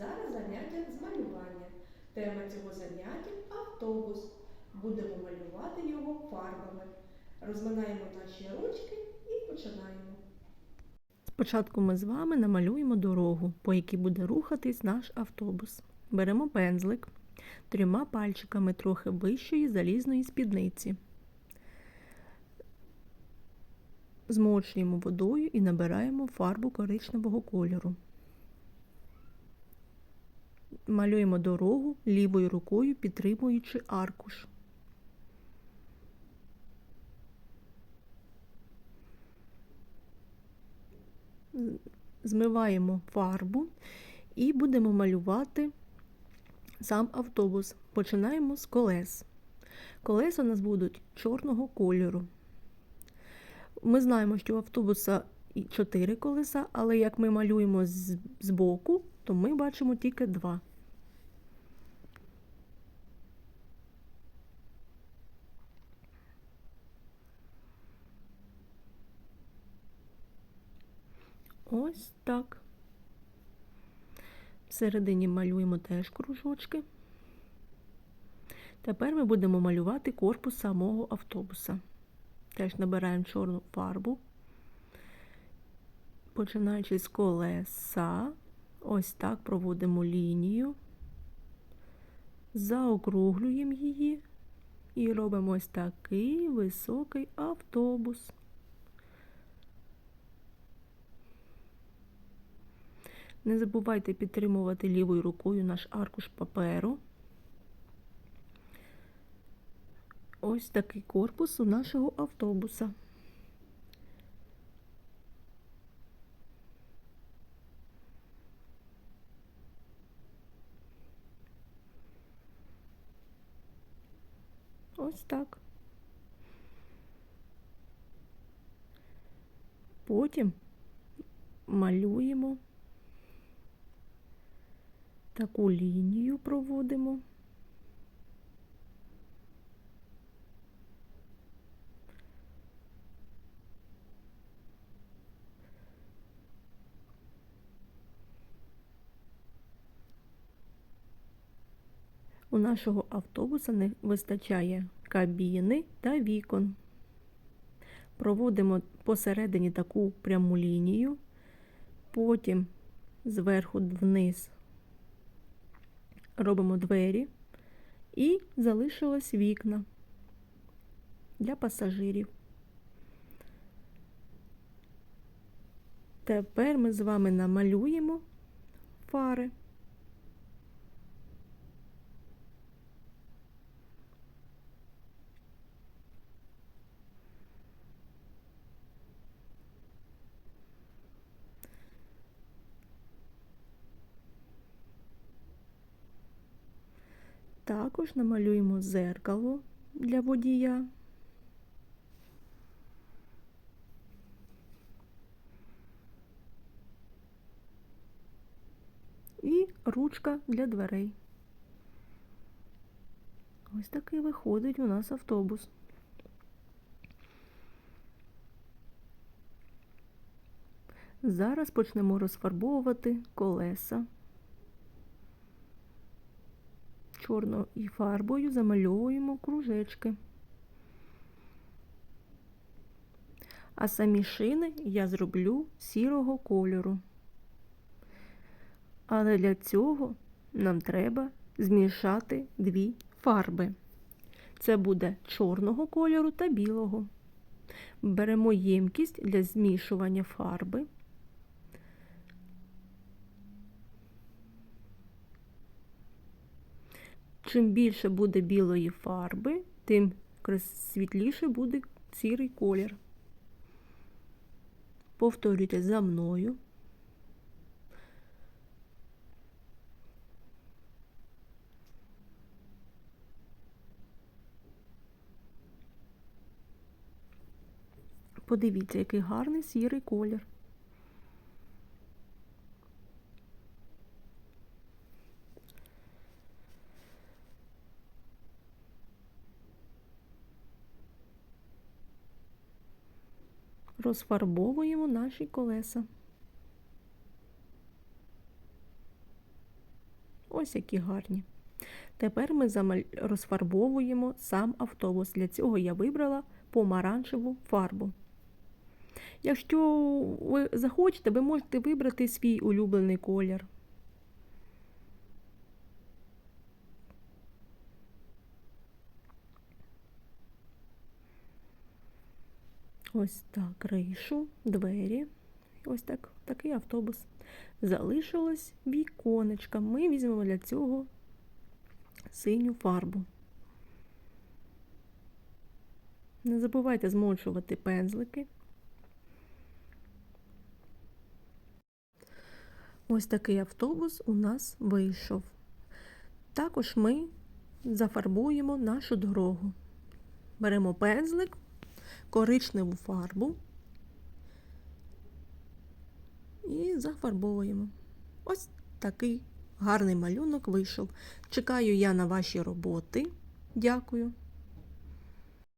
Зараз заняття з малювання. Тема цього заняття автобус. Будемо малювати його фарбами. Розминаємо наші ручки і починаємо. Спочатку ми з вами намалюємо дорогу, по якій буде рухатись наш автобус. Беремо пензлик трьома пальчиками трохи вищої залізної спідниці. Змочуємо водою і набираємо фарбу коричневого кольору. Малюємо дорогу лівою рукою, підтримуючи аркуш. Змиваємо фарбу і будемо малювати сам автобус. Починаємо з колес. Колеса у нас будуть чорного кольору. Ми знаємо, що у автобуса і 4 колеса, але як ми малюємо з, боку, то ми бачимо тільки два. Ось так. Всередині малюємо теж кружочки. Тепер ми будемо малювати корпус самого автобуса. Теж набираємо чорну фарбу, починаючи з колеса, ось так проводимо лінію, заокруглюємо її і робимо ось такий високий автобус. Не забувайте підтримувати лівою рукою наш аркуш паперу. Ось такий корпус у нашого автобуса. Ось так. Потім малюємо таку лінію проводимо. У нашого автобуса не вистачає кабіни та вікон. Проводимо посередині таку пряму лінію, потім зверху вниз робимо двері і залишилось вікна для пасажирів. Тепер ми з вами намалюємо фари. Також намалюємо зеркало для водія. І ручка для дверей. Ось такий виходить у нас автобус. Зараз почнемо розфарбовувати колеса. Чорною фарбою замальовуємо кружечки. А самі шини я зроблю сірого кольору. Але для цього нам треба змішати дві фарби. Це буде чорного кольору та білого. Беремо ємкість для змішування фарби. Чим більше буде білої фарби, тим світліше буде сірий колір. Повторюйте за мною. Подивіться, який гарний сірий колір. Розфарбовуємо наші колеса. Ось які гарні. Тепер ми розфарбовуємо сам автобус. Для цього я вибрала помаранчеву фарбу. Якщо ви захочете, ви можете вибрати свій улюблений колір. Ось так, кришу, двері. Ось так, такий автобус. Залишилось віконечка. Ми візьмемо для цього синю фарбу. Не забувайте змочувати пензлики. Ось такий автобус у нас вийшов. Також ми зафарбуємо нашу дорогу. Беремо пензлик, коричневу фарбу і зафарбовуємо. Ось такий гарний малюнок вийшов. Чекаю я на ваші роботи. Дякую.